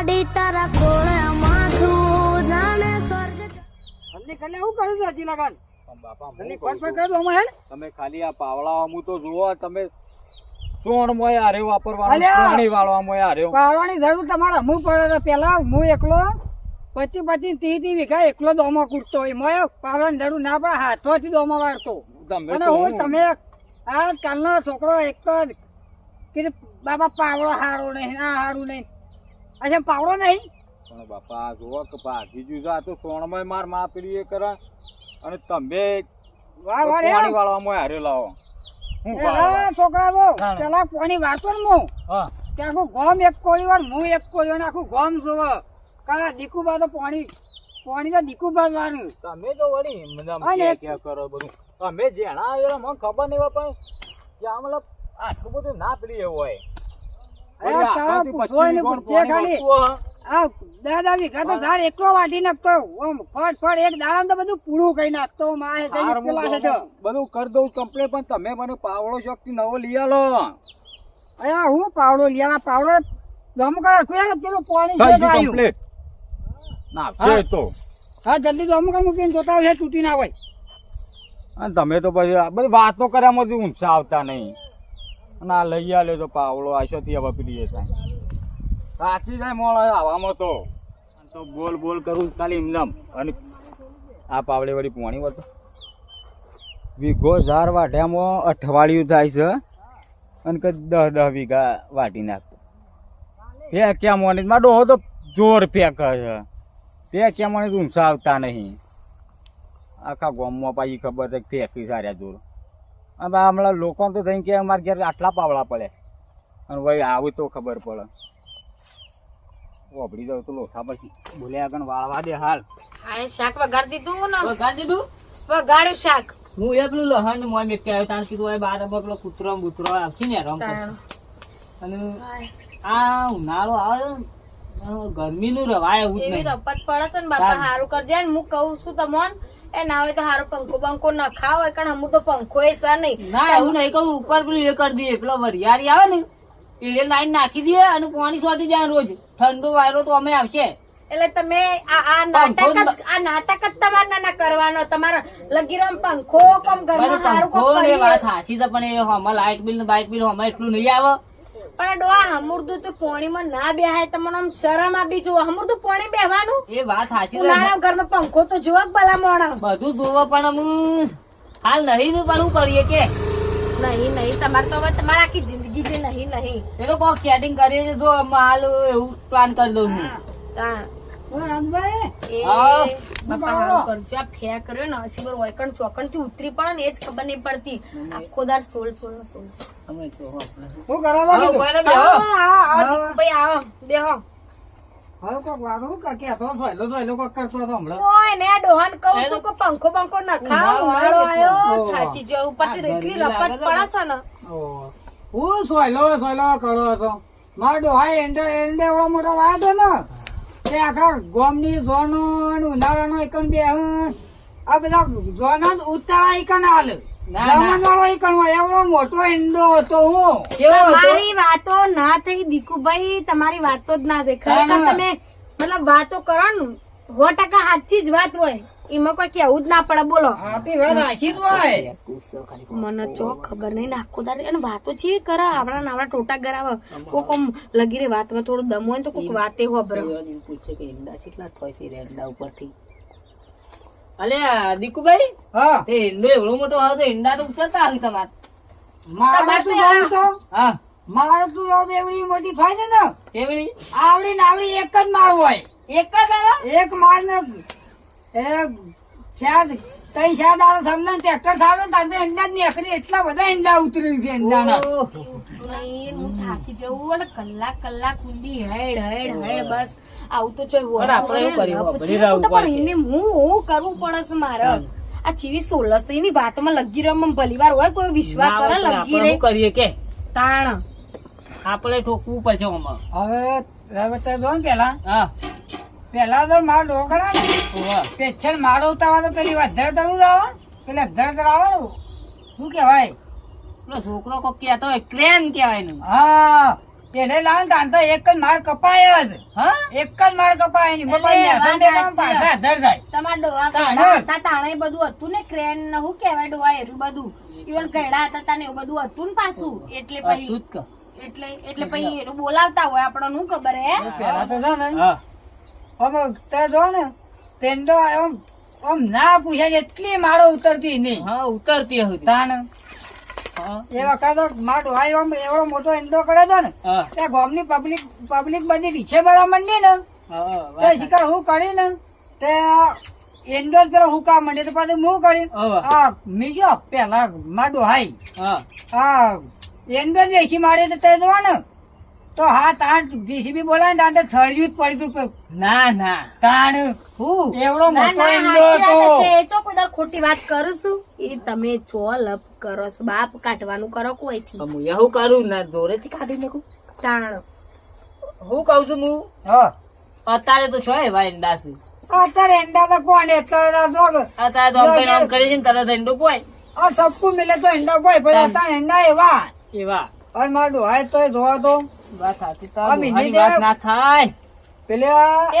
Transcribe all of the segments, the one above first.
માડી તારા કોળે માથું જાણે સ્વર્ગ તમને કલે હું કરું છું હજી લગન? પણ બાપા હું પણ છું, કરી હેડ. તમે ખાલી આ પાવળા અમુ તો જુઓ તમે ચોણ મોય આરે વાપરવાનું પાણી વાળવા મોય આરે પાડવાની જરૂર તમારે હું પડે પેલા હું એકલો પછી પછી તી તી વીઘા એકલો દોમો કૂટતો હોય. મોય પાડવાની જરૂર ના પડે હાથોથી દોમો વાળતો. અને હું હું- તમે આ કાલનો છોકરો એક તો બાબા પાવડો હારો નહીં આ હારું નહીં. અચ્છા પાવડો નહીં? પણ બાપા જુઓ કે ભાગી જુ આ તો સોણમય માર માપડી એ કરે. અને તમે વાહ વાહ પાણી રે. વાળવા મોય હારે લાવો. છોકરા બહુ ના, ના. પેલા કોની વાતો ને હું? હા. કે આખું ગોમ એક કોળી વાર હું એક કોળી વાર આખું ગોમ જોવે દીકુ દીકુબા તો પાણી પાણી તો દીકુબા જ વાળું તમે તો વળી મને કે કરો બધું? તમે જેણા આવેલા મને ખબર નહીં હોય પણ કે મતલબ આટલું બધું ના પડી એવું હોય. દાદા વીઘા તો ઝાડ એકલો વાટી નાખતો ઓમ ફટ ફટ એક દાડા તો બધું પૂરું કઈ નાખતો તો બધું કરી દઉં કમ્પ્લેટ પણ તમે મને પાવડો શક્તિ નવો લઈ આલો. અયા હું પાવડો લીયા પાવડો દમ કરે પેલું પાણી છે. કમ્પ્લેટ ના. છે તો. હા જલ્દી દમ કરે મૂકીને જોતા હોય તૂટી ના હોય. અને તમે તો પછી બધી વાતો કર્યામાંથી ઊંચા આવતા નહીં. અને આ લઈ આલે તો પાવડો આશોથી હવે પીડી થાય સાચી જાય મોળ આવામાં તો. તો બોલ બોલ કરું ખાલી એમનેમ. અને આ પાવડે વળી પોણી વળતો. વીઘો ઝાર વાઢ્યામાં અઠવાડિયું થાય છે. અને કે દસ દસ વીઘા વાટી નાખતો. ફેંક્યા મોની માં ડોહો તો જોર ફેંકે છે. ફેંક્યા મોની ઊંચા આવતા નહીં. આખા ગામમાં પાછી ખબર છે ફેંકી સાર્યા જોર. અને હમણાં લોકો તો થઈ કે અમારા ઘેર આટલા પાવડા પડે. અને ભાઈ આવું તો ખબર પડે. ઓબડી જાવ તો લોથા પછી. ભૂલ્યા આગળ વાળવા દે હાલ. આ શાક વઘાર દીધું ને? વઘાર દીધું? વઘાર્યું શાક. હું એ પેલું લહણ મોય મેં કે તાણ કીધું હોય બાર બકલો કૂતરો બૂતરો આવશે ને રમ અને આ ઉનાળો આવે ગરમી નું રવાય એવું જ નહીં. રપત પડે છે ને બાપા સારું કરજે ને. હું કહું છું તમોન એ ના હોય તો હારો પંખો બંખો ન ખાવ હોય કારણ અમુક તો પંખો એ સા નહીં. ના એવું નહીં કહું ઉપર પેલું એ કરી દઈએ પેલો વરિયાળી આવે ને લાઈન નાખી દઈએ અને પાણી છોટી જાય રોજ. ઠંડો વાયરો તો અમે આવશે. એટલે તમે આ આ નાટક જ આ નાટક જ તમારે ના કરવાનો. તમારા લગીરમ પંખો કમ ઘરમાં પણ પંખો ને વાત હાસી છે પણ એ હમણાં લાઇટ બિલ ને બાઇટ બિલ હમણાં એટલું નહીં આવે. પણ ડોહા હમુરદું તો પોણીમાં ના બેહાય તમને આમ શરમ આપી જુઓ હમુરદું પોણી બેહવાનું? એ વાત સાચી છે. ઉનાળા ઘરમાં પંખો તો જોવા ભલા મોણા. બધું જોવો પણ હું હાલ નહીં નું પણ હું કરીએ કે? નહીં નહીં તમારે તો હવે તમારે આખી જિંદગી જે નહીં નહીં. એ તો કોક સેટિંગ કરીએ છે જો હાલ એવું પ્લાન કરી દઉં છું હા. ઉતરી પડે એ જ ખબર નહીં પડતી. આખો દાર સોળ સોળ ને સોળ. બેહો. કે પંખો નખાચી જવું આ એટલી રપત લાગે ને. હું સોયલો સોયલો કરો હતો. મારો ડોહા એંડે એંડે એવડો મોટો હતો ને. તે આખા ગોમની ઝોનો અને ઉનાળાનો એકન બે આ બધા ઝોનો જ ઉતાળા એકન હાલ. તમારી વાતો ના થઈ દીકુભાઈ તમારી વાતો જ ના થઈ. ખરેખર તમે મતલબ વાતો કરો ને સો ટકા સાચી જ વાત હોય. એમાં કોઈ કેવું જ ના પડે બોલો. આપી વાત આશી જ હોય. મને ચો ખબર નહીં આખો દાડો અને વાતો છે કરે આવડા નાવડા ટોટા ગરાવે કોક આમ લગી રે વાતમાં થોડું દમ હોય ને તો કોઈક વાતે પૂછે કે ઈંડા કેટલા થાય છે ઈંડા ઉપરથી? અલે દીકુભાઈ હા. તે ઈંડો એવડો મોટો હોય તો ઈંડા તો ઉતરતા હાલ તમારે. મારે તું હા. મારે તું એવડી મોટી થાય ને? આવડી ને આવડી એક જ માળ હોય. એક જ એક માળ ને એ શાયદ કઈ શાયદ આ સમજણ ટ્રેક્ટર સારું તાર તો જ નીકળી. એટલા બધા ઈંડા ઉતરી છે ઈંડાના. હું થાકી જવું અને કલાક કલાક સુધી હેડ હેડ હેડ બસ. આવું તો ચોય પણ હું હું કરવું પડે છે મારે. આ ચીવી સોલસ એની વાતમાં લગી રમ ભલીવાર હોય કોઈ વિશ્વાસ કરે લગી રહે. કરીએ કે? તાણ. આપણે ઠોકવું પછી હવે રવિવાર પેલા. હા. પેલા તો મારો ઢોકળા પેચર માર મારો ઉતારવા તો પેલી અધર તળું આવે. પેલા અધર તળાવે શું કેવાય પેલો છોકરો કોક કહેતો હોય ક્રેન કહેવાયનું હા. એને લાવ કાન તો એક જ માળ કપાય જ. હા? એક જ માર કપાયની એટલે પાછા અધર જાય તમારા ડોવા તાણે. તાણે બધું હતું ને ક્રેન ને શું કેવાય ડોવા એરું બધું? ઇવન કહેડા હતા તાને એવું બધું હતું ને પાછું. એટલે પછી. એટલે એટલે પછી એનું બોલાવતા હોય આપણને શું ખબર હે? પેલા તો ને આમ તે ને તો આમ આમ ના પૂછે એટલી માળો ઉતરતી નહીં. હા ઉતરતી હતી. તાણ. એ વખત માર ડોહાઈ આમ એવડો મોટો એન્ડો કરે તો ને ત્યાં ગામની પબ્લિક પબ્લિક બધી રીછે બળવા માંડી ને. તો શિકાર હું કરી ને તે એન્ડો પેલો હું કામ માંડે તો પાછું હું કરી. હા મીજો પેલા માર હાઈ હા. જ વેચી મારે તો તે દો ને તો હા તાણ જીસીબી બોલાય ને તાણ થળિયું જ પડી ગયું. ના ના તાણ હું? એવડો મોટો વાત હતો. એ ચો કોઈ દર ખોટી વાત કરું છું? એ તમે ચો લપ કરો છો બાપ કાઢવાનું કરો કોઈથી? હું એવું કરું? ના જોરેથી કાઢી નાખું. તાણ. હું કઉ છું હું? હા. અત્યારે તો છો એવા ઈંડા છે અત્યારે ઈંડા તો કોને અત્યારે તો અત્યારે તો આમ કરીને કરી છે તરત ઈંડો પોય. આ સબકુ મિલે તો ઈંડા કોઈ પણ અત્યારે ઈંડા એવા. એવા. અને મારું ડોહાઈ તો જોવા તો વાત સાચી આ તારી વાત ના થાય. પેલે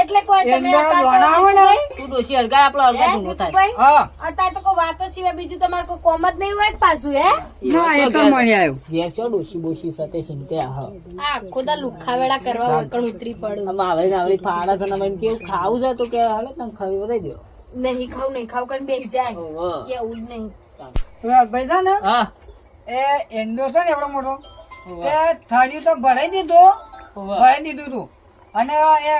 એટલે કોઈ તમે એંડા અત્યારે દોણા આવે ને? તું ડોશી હરગાય આપણો હરગાય ગુનો થાય. હા. અત્યારે તો કોઈ વાતો સિવાય બીજું તમારે કોઈ કોમ જ નહીં હોય પાછું હે? ના એ તો મળી આવ્યું. ઘેર ચો ડોશી બોશી સાથે સિંતે આહ આ આખો લુખાવેડા કરવા વળકણ ઉતરી પડ્યું આમ આવે ને આવડી ફાડા છે ને એમ કેવું ખાવું છે તો કે હાલે તને ખાવી વધારી દો નહીં ખાવ નહીં ખાવ કરીને બેસી જાય. જ નહીં. ભાઈ ને હા. એ એંડો છે ને એવડો મોટો? ઓહો. તે ભરાઈ દીધું. ભરાઈ દીધું તું. અને એ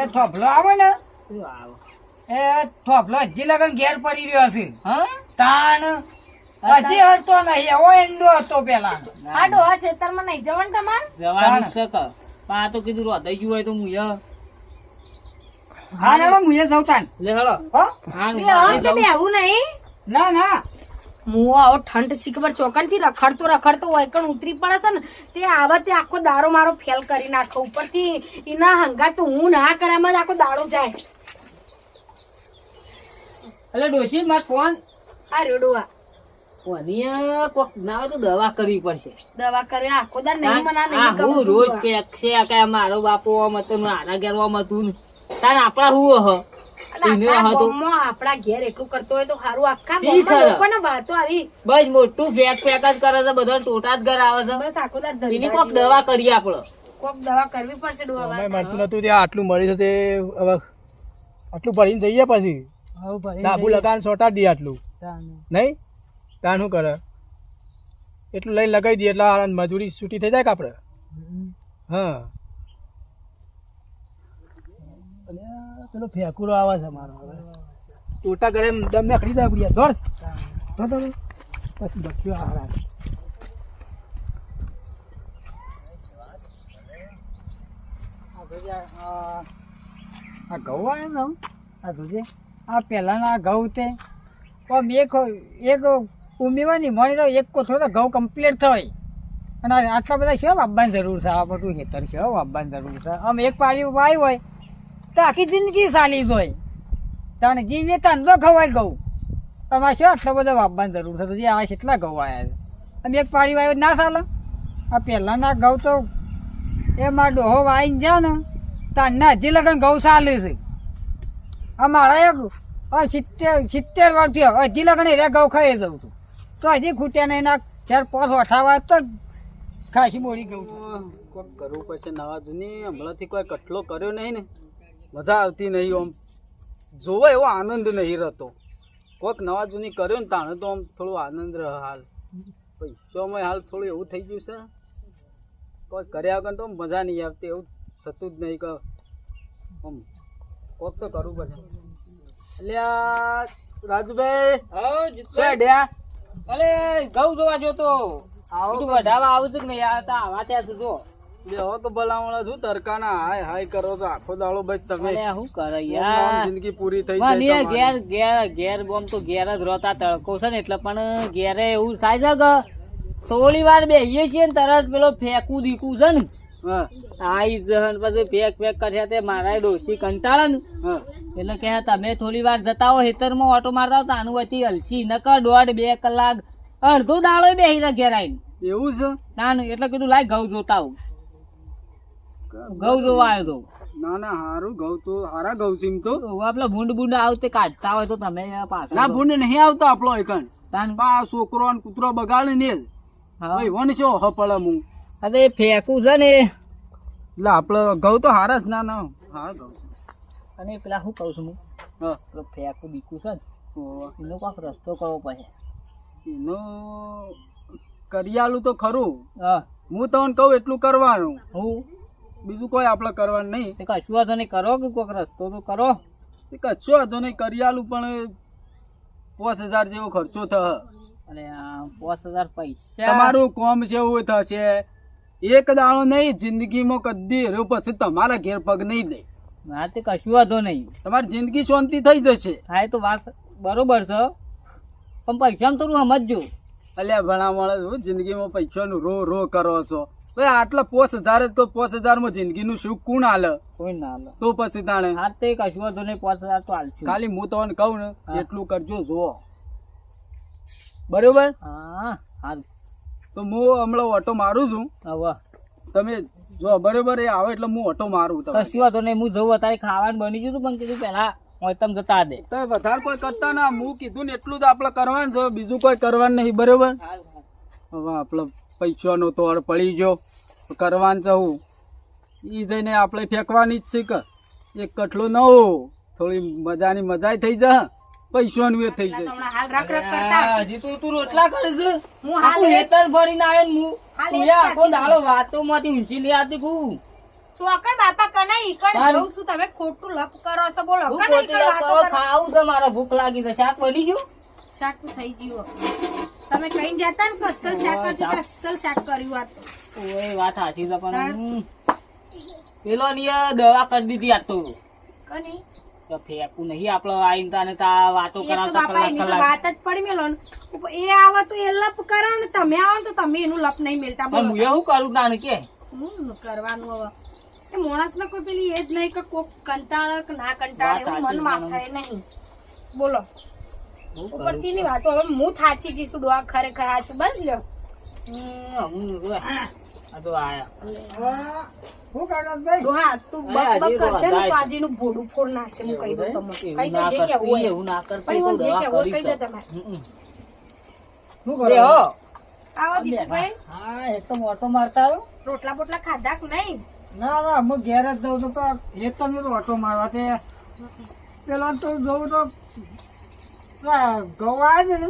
એ થોભલો આવે ને? એ થોભલો હજી લગન ઘેર પડી રહ્યો છે. તાણ હજી હરતો નહીં. એવો એંડો હતો પેલા આ ડોહા ખેતરમાં નહીં જવાનું તમારે? જવાનું છે કે? પણ આ તો કીધું રોધાઈ ગયું હોય તો હું ય. હા ને મુજે સૌતાન લે હળો હો? હા બેહવું નહીં. ના ના. આવો ઠંડ શીખબર ચોકનથી રખડતો રખડતો હોય કણ ઉતરી પડે છે ને તે આવા તે આખો દારો મારો ફેલ કરી નાખો. ઉપરથી એના હંગા તો હું ના કરામાં આખો દાડો જાય. એટલે ડોશી માર ફોન. આ રેડુઆ કોની કોક ના તો દવા કરવી પડશે. દવા કરે આખો દાડ નહીં મના નહીં હું રોજ. પેક છે આ કાંઈ મારો બાપો આમ હતો ને આના ઘેર ને. તાન આપણા હું હ એટલે એને આખા હતો. ગામમાં આપણા ઘેર એટલું કરતો હોય તો સારું આખા શી ગામમાં ખરા? આવી. બસ મોટું પેક પેક જ કરે છે બધા ટોટા જ ઘર આવે છે. બસ આખો દાડ કોક દવા કરીએ આપડે. કોક દવા કરવી પડશે ડોહા મળતું નતું ત્યાં આટલું મળી જશે હવે આટલું ભરીને જઈએ પછી? સાબુ લગાન સોટા દઈએ આટલું. નહીં? તાન શું કરે? એટલું લઈને લગાવી દઈએ એટલે આ મજૂરી છૂટી થઈ જાય કે આપણે હા અને આ પેલો ફેકુરો આવે છે મારો હવે. ટોટા એમ દમ ને ખરી જાય બુડિયા દોડ દોડ દોડ પછી બચ્યું હારા. આ ઘઉં આવે ને આ જોજે આ પહેલાના ઘઉં તે. પણ એક એક ઉમેવાની મળી તો એક કોથળો તો ઘઉં કમ્પ્લીટ થાય અને આટલા બધા શું વાપવાની જરૂર છે? આ બધું હેતર છે વાપવાની જરૂર છે? આમ એક પાડી વાવી હોય તો આખી જિંદગી ચાલી ગઈ. તને જીવે તાન તો ખવાય ગયું. તમારે શું આટલો બધો વાપવાની જરૂર થતો જે આ કેટલા ઘઉં આવ્યા છે? અને એક પાડી વાયો ના ચાલે આ પહેલાંના ઘઉં તો એમાં ડોહો વાઈને જાય ને તારના હજી લગન ઘઉં ચાલે છે. આ મારા એક સિત્તેર સિત્તેર વાર થયો હજી લગન એ ઘઉં ખાઈ જઉં છું. તો હજી ખૂટ્યા નહીં ના ચાર પાંચ અઠાવા તો ખાસી બોળી ગયું. કરવું પડશે નવા જૂની. હમણાંથી કોઈ કટલો કર્યો નહીં ને. મજા આવતી નહીં આમ. જોવો એવો આનંદ નહીં રહેતો. કોઈક નવા જૂની કર્યો ને તાણે તો આમ થોડો આનંદ રહે હાલ. પૈસોમાં હાલ થોડું એવું થઈ ગયું છે? કોઈ કર્યા વગર તો મજા નહીં આવતી એવું થતું જ નહીં કે આમ કોક તો કરવું પડે. એટલે રાજુભાઈ શું અડ્યા અલે ઘઉં જોવા જોતો આવું બધું વઢાવા આવું છું કે નહીં આ વાંચ્યા છું જો લે તો ભલામણા છું તરકાના હાય હાય કરો છો આખો દાડો બસ તમે શું કરે યાર? જિંદગી પૂરી થઈ જાય ઘેર ઘેર ઘેર બોમ તો ઘેર જ રોતા તડકો છે ને એટલે પણ ઘેરે એવું થાય છે કે થોડી વાર બેસીએ છીએ ને તરત પેલો ફેંકું દીકું છે ને. આઈ જહન પછી ફેંક ફેંક કર્યા તે મારા ડોસી કંટાળે ને. એટલે કે તમે થોડી વાર જતા હો ખેતરમાં ઓટો મારતા હો તો આનું વચ્ચે હલસી નકર દોઢ બે કલાક અડધો દાડો બેસી ઘેર આવીને એવું છે? ના ના, એટલે કીધું લાય ઘઉં જોતા આવું. ઘઉં જોવા આવ્યો તો? ના ના હારું ઘઉં તો હારા ઘઉં છે તો. આપડે ભૂંડ ભૂંડ આવતે કાઢતા હોય તો તમે પાછા ના ભૂંડ નહીં આવતો આપણો એકન. તાન? પા છોકરો ને કૂતરો બગાડે ને હા. ભાઈ વન છો હપળે હું અરે ફેંકું છે ને. એટલે આપડે ઘઉં તો હારા જ ના ના હા ઘઉં. અને પેલા શું કહું છું હું? હા. ફેંકું બીકું છે ને એનો કોઈક રસ્તો કરવો પડે. એનો કરિયાલું તો ખરું. હા. હું તમને કહું એટલું કરવાનું. હું? બીજું કોઈ આપણે કરવાનું નહીં. કશું વાંધો નહીં. કરો કે કોઈક રસ્તો તો કરો. કશો વાંધો નહીં. કરિયાલું પણ પાંચ હજાર જેવો ખર્ચો થશે. અને પાંચ હજાર પૈસા તમારું કોમ છે એવું થશે. એક દાણો નહીં જિંદગીમાં કદી રહ્યું પછી તમારા ઘેર પગ નહીં દે. હા તે કશું વાંધો નહીં. તમારી જિંદગી શાંતિ થઈ જશે. હા એ તો વાત બરોબર છે. પણ પૈસામાં થોડું સમજજો. અલ્યા ભણા મળે જિંદગીમાં પૈસાનું રો રો કરો છો. ભાઈ આટલા પોસ હજાર જ તો પોસ હજારમાં જિંદગીનું સુખ કોણ હાલે કોઈ ના લે તો પછી તાણે? હા તે કશું વધુ નહીં પોસ હજાર તો હાલશું ખાલી હું તમને કહું ને એટલું કરજો જુઓ. બરોબર? હા હાલ. તો હું હમણાં ઓટો મારું છું. હવે તમે જો બરોબર એ આવે એટલે હું ઓટો મારું તમે કશું વાંધો નહીં હું જવું અત્યારે ખાવાનું બની ગયું પણ કીધું હું તમે જતા દે. તો વધારે કોઈ કરતા ના હું કીધું ને એટલું જ આપણે કરવાનું છે બીજું કોઈ કરવાનું નહીં બરોબર? હવે આપણે પૈસાનો તોડ પડી ગયો. કરવાનું છે એ જઈને આપણે ફેંકવાની જ છે કે. એક કઠલો નવો થોડી મજાની મજા થઈ જા. પૈસાનું એ થઈ જાય. હજી તું તું રોટલા કરે છે? હું હાલ આખું હેતર ભરીને આવ્યો ને હું. તું આખો દાડો વાતો માંથી ઊંચી લઈ આવતી કું ચોકડ બાપા કના ઈકણ તારું. છું. તમે ખોટું લપ કરો છો. બોલો હું ખોટી? ખાવું છે મારે. ભૂખ લાગી છે. શાક બની ગયું? શાક થઈ ગયું તમે કઈ જતા ને કસલ શાક ઓય, કસલ શાક કર્યું આ ઓય વાત સાચી છે પણ પેલો નિય દવા કરી દીધી આ તો. કોની? તો નહીં આપડે આઈને તાને તા વાતો કરાવતા કલાક કલાક. વાત જ પડી મેલો ને. એ આવે તો એ લપ કરો ને તમે આવો ને તો તમે એનું લપ નહીં મેલતા પણ બોલો. હું એવું કરું તાને કે? હું કરવાનું હવે. એ માણસ ને કોઈ પેલી એ જ નહીં કે કોક કંટાળક ના કંટાળે એવું મનમાં થાય નહીં. બોલો? ઉપરથી ની વાતો. હવે હું થાચી જઈશું ડોહા ખરેખર હાચું બસ લ્યો. હું આ તો આયા. શું કરો ભાઈ? ડોહા તું બક બક કરશે ને તો વધારે ભોડું ફોડ નાખશે હું કહી દઉં તમને. એવું દો જે કરતી, હોય. એવું ના કરતી પણ તો જે દવા હોય કહી દો તમારે. હમ. કરો? આવો દીપુભાઈ. હા એ તો મોટો મારતા આવ્યો રોટલા બોટલા ખાધા કે નહીં? ના ના હું ઘેર જ જઉં તો એક તો મેં ઓટો મારવા. તે પેલા તો જોઉં તો ઘઉં આવે ને?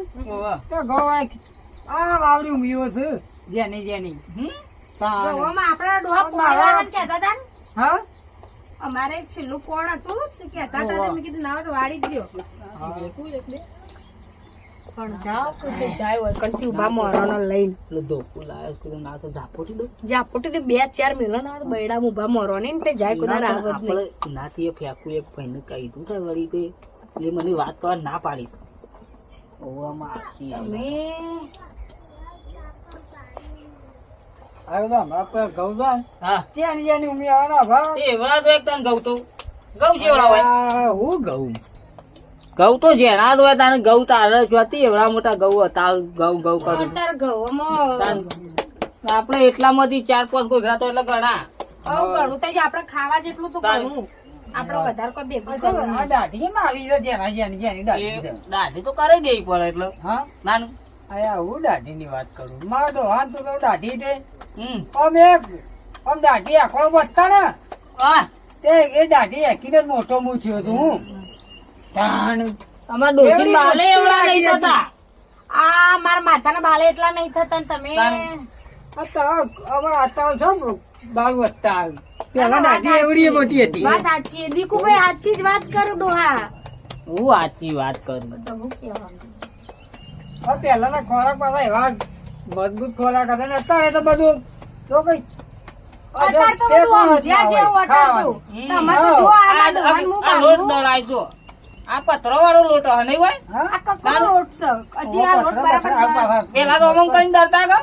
તો ઘઉં આ વાવડી ઉમ્યો છે. જેની જેની. હમ? તાણ. ગોવામાં આપણા ડોહા પણ પોળવાના હતા ને? હા? અમારે છેલ્લું કોણ હતું? તે કહેતા હતા મેં કીધું ના તો વાળી જ દ્યો. એકલું એકલું. પણ જાઓ કે જાય હોય. કંઠી ઊભા મોરાનો લઈને. પેલો ધોકો કીધું ના તો ઝાપોટી દઉં. જાપોટી તે બે ચાર મેલો ના બૈડા ઊભા મોરો ને તે જાય કુદાર આપણે નાથી એ ફેંકવું એક ભાઈને કીધું છે વળી તે મને વાત કરવા ના પાડીશ. ઓવામાં આખી આવી. મેં હવે તો હમણાં પેલા ઘઉં છે ને, હા જેની જેની ઉમી આવવાના ભાવ. એ એવડા તો એક તને તો? ઘઉં જેવડા હોય. હું ઘઉં ઘઉં તો જેના હોય તાને ઘઉં તારે જ હતી એવડા મોટા ગૌ હતા કરું આપણે એટલામાંથી ચાર પાંચ ગોધરા તો એટલે ઘણા. આપડે ઘણું તો આપણે ખાવા જેટલું તો. ઘણું. આપણે વધારે કોઈ ભેગું કરવું આ દાઢી કેમ આવી જાય જેના જેની જેની દાઢી છે. દાઢી તો કરી દેવી પડે એટલે. હા? નાનું. અયા હું દાઢી ની વાત કરું. મારો ડોહાન તો કહું દાઢી છે. હમ. આમ એક આમ દાઢી આખો બસતા ને હા. તે એ દાઢી એકીને જ મોટો મું થયો છું હું. તાણ. અમારા ડોસી એવડી બાલે મોટી એવડા લાગી થતા. આ મારા માથાના બાલે એટલા નહીં થતા ને તમે. આ તો હવે અત્યારે છો બાળ વધતા આવી પેલા દાદી એવડી મોટી હતી. વાત સાચી. દીકુભાઈ સાચી જ વાત કરું ડોહા. હું સાચી વાત કરું? તો હું કહેવાનું ખોરાક પાછા એવા મજબૂત ખોરાક હતા ને અત્યારે તો બધું તો કઈ અત્યારે તો બધું પણ સમજ્યા ના હોય, જેવું અત્યારે તમે તો જો આ લોટ દળાય તો આ પથરો વાળો લોટ હે નહીં હોય? હા? આ કકરો રોટ છે. હજી આ લોટ બરાબર પેલા તો અમમ કઈ ડરતા કા?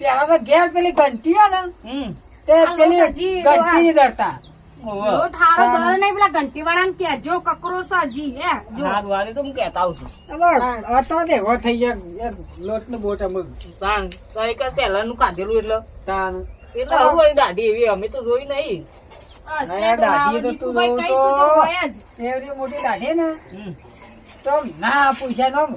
પેલા તો ઘેર પેલી ઘંટી ને. હમ. તે પેલી ઘંટી ડરતા તો એવો ને અમે તો જોઈ નહીં. ના, મોટી દાઢી ને. હમ. તો ના પૂછ્યા તો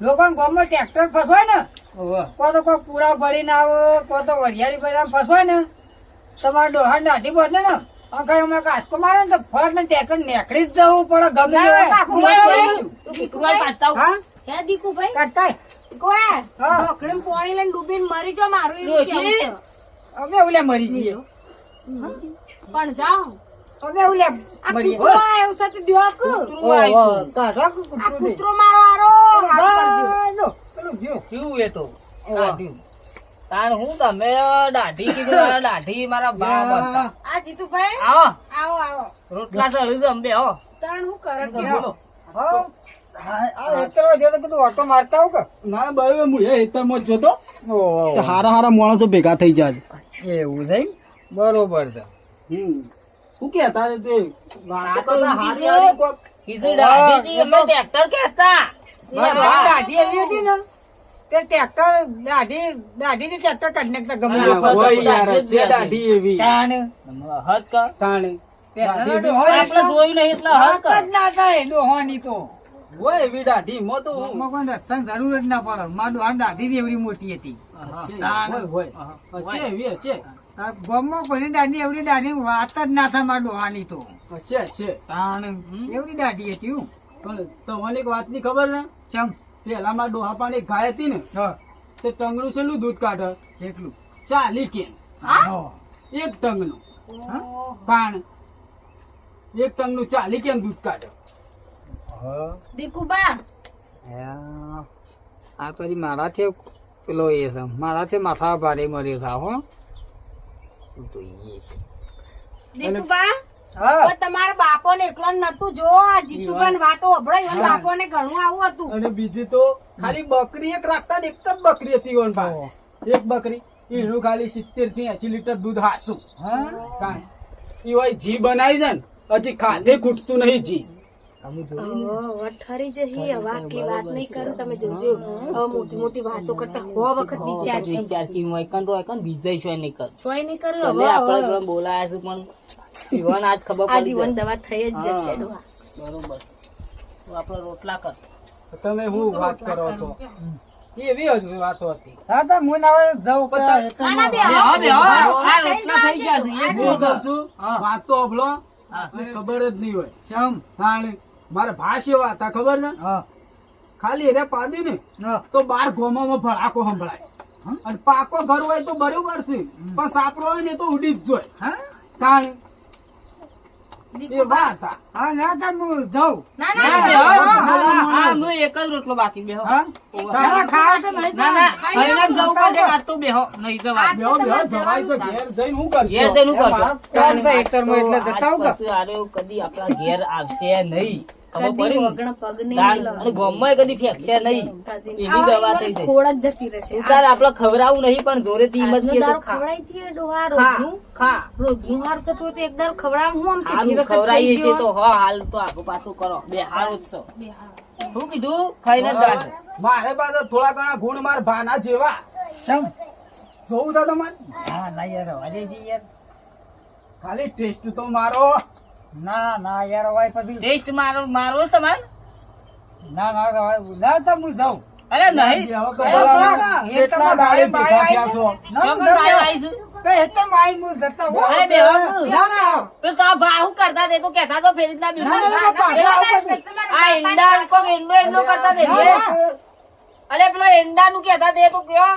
લોકો ગામમાં ટ્રેક્ટર ફસવાય ને. ઓહો. કોઈ પૂરા ભરીને આવે કો તો વરિયાળી ભરીને ફસવાય ને. તમારે ડોહા દાઢી બને ને? આખા અમે કાચકો મારે તો ફટ ને ટ્રેક્ટર નીકળી જ જવું પડે. ગમે. હા? કોઈ લઈને ડૂબીને મરી મારું એવું અમે ઓલે મરી જઈએ. પણ જાઓ. અમે ઓલે આ કૂતરો આવ્યો મારો પેલું. કેવું એ તો. તાણ હું તમે દાઢી કીધું મારા દાઢી મારા બા બનતા? આ જીતુભાઈ? આવો. આવો આવો. રોટલા સળી દો અંબે આવો તાણ હું કરે કે બોલો. હા, આ હેતરો જે તો કીધું ઓટો મારતા આવું કે? ના બરાબર હું એ જોતો. તો હારા હારા માણસો ભેગા થઈ જાય એવું છે બરોબર છે. શું કેતા હતા ટ્રેક્ટર દાઢી હતી ને? તે ટ્રેક્ટર દાઢી દાઢી થી ટ્રેક્ટર કાઢી નાખતા ગમે હોય યાર છે દાઢી. એવી. તાણ. હદ કર તાણે. દાઢી એવી. હોય આપણે જોયું નહીં એટલે હદ જ ના થાય ડોહોની તો. હોય એવી દાઢી મો તો કોઈ રક્ષણ જરૂર જ ના પડે. માં ડોહાની દાઢી એવડી મોટી હતી. તાણ. હોય એવી હશે આ ગામમાં દાઢી એવડી દાઢી વાત જ ના થાય મારી ડોહાની તો. હશે છે તાણ. એવડી દાઢી હતી હું. તમને એક વાતની ખબર છે? ચમ? પેલા માં ડોહા પાણી ગાય હતી ને તે ટંગનું છેલ્લું દૂધ કાઢે. એકલું ચાલી કે. એક ટંગનું. પાણ એક ટંગનું ચાલી કેમ દૂધ કાઢે? દીકુબા. આ તો મારાથી પેલો એ છે. મારાથી માથા ભારે મર્યો છે હો. જોઈએ છે. દીકુબા. હા ઓ તમારા બાપો ને એકલો નતું જો આ જીતુબા વાતો. અભળાય બાપો ને ઘણું આવું હતું. અને બીજી તો ખાલી બકરી એક રાખતા એક જ બકરી હતી એક બકરી. એનું ખાલી સિત્તેરથી એસી લીટર દૂધ હાસું. એ જી બનાવી દે ને હજી ખાધે ખૂટતું નહીં ઘી. ઠરી જઈ હવે વાત નહીં કરું તમે જોજો. મોટી મોટી વાતો કરતા હો વખત વિચારશે વિચારથી હું એકન તો એકન બીજાય છો નહીં કર. જોઈ નહીં કરું હવે આપણે હવે. બોલાયા છે પણ જીવન આજ ખબર આ જીવન દવા થઈ જ જશે બરોબર. આપણે રોટલા કર. તમે હું વાત કરો છો? એવી જ વાતો હતી. હા તો હું ના હવે પછી. છે છું? વાતો ખબર જ નહીં હોય. ચમ મારે ભાષ એવા હતા ખબર ને ખાલી એને પાડી ને તો બાર ગોમામાં ભડાકો સંભળાય અને પાકો ઘર હોય તો બરોબર છે પણ સાપરો હોય ને તો ઉડી જ જોય હા તાણે એક જ રોટલો બાકી બેહો કદી આપડા ઘેર આવશે નહીં ખવડાવું નહીં પણ જોરે ખવડાવીએ છીએ તો હાલ તો આગુ પાછું કરો. બે. શું કીધું? ખાઈને મારે પાસે થોડા ઘણા ગુણ માર ભાના જેવા. ચમ. જોવું તો તમારે? હા ના યાર હવા યાર ખાલી ટેસ્ટ તો મારો. ના ના યાર હવે પછી ટેસ્ટ મારો મારો તમારે? ના ના ના તો હું જાઉં. અરે નહીં. હવે તો અરે બોલાવો. કાકા, એ કેટલા તમારા દાડે ભેગા થયા છો. અરે પેલો ફેરી ના કરતા તે તે તો કયો.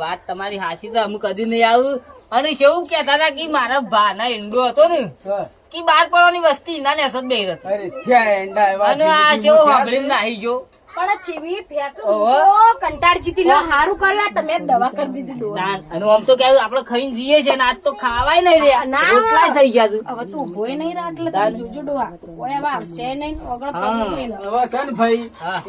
વાત તમારી હાસી તો અમુક કદી નહીં આવું. અને કેવું કેતા હતા કે મારા ભાના ઈંડો હતો ને કે બાર પડવાની વસ્તી ના ને હતો. એંડા એવા અને આ જિંદગીમાં સાંભળી નાહી ગયો. પણ ચેવી ફેંક કંટાળ જીતી લો હારું કર્યું આ તમે દવા કરી દીધી ડોહા. અને આમ તો કે આપડે ખાઈને જઈએ છે ને આજ તો ખાવાય નહીં રે ના. રોટલા થઈ ગયા છે. હવે તું ઉભોય નહીં રાખ એટલે તમે જોજો ડોવા કોઈ હવે આવશે નહીં ઓગણ હા. પગ નહીં. લો. હવે છે ભાઈ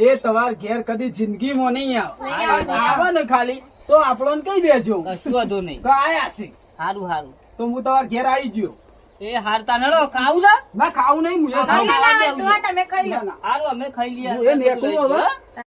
એ તમાર ઘેર કદી જિંદગીમાં નહીં આવે. આવે ને ખાલી. તો આપણને કઈ દેજો. કશું નહીં. તો આયા છે. સારું સારું તો હું તમારા ઘેર આવી ગયો. એ હારતા નડો ખાવું છે? ના ખાવું નહીં હું. ના, ના, તમે ખાઈ લો ના, ના. સારું અમે ખાઈ લઈએ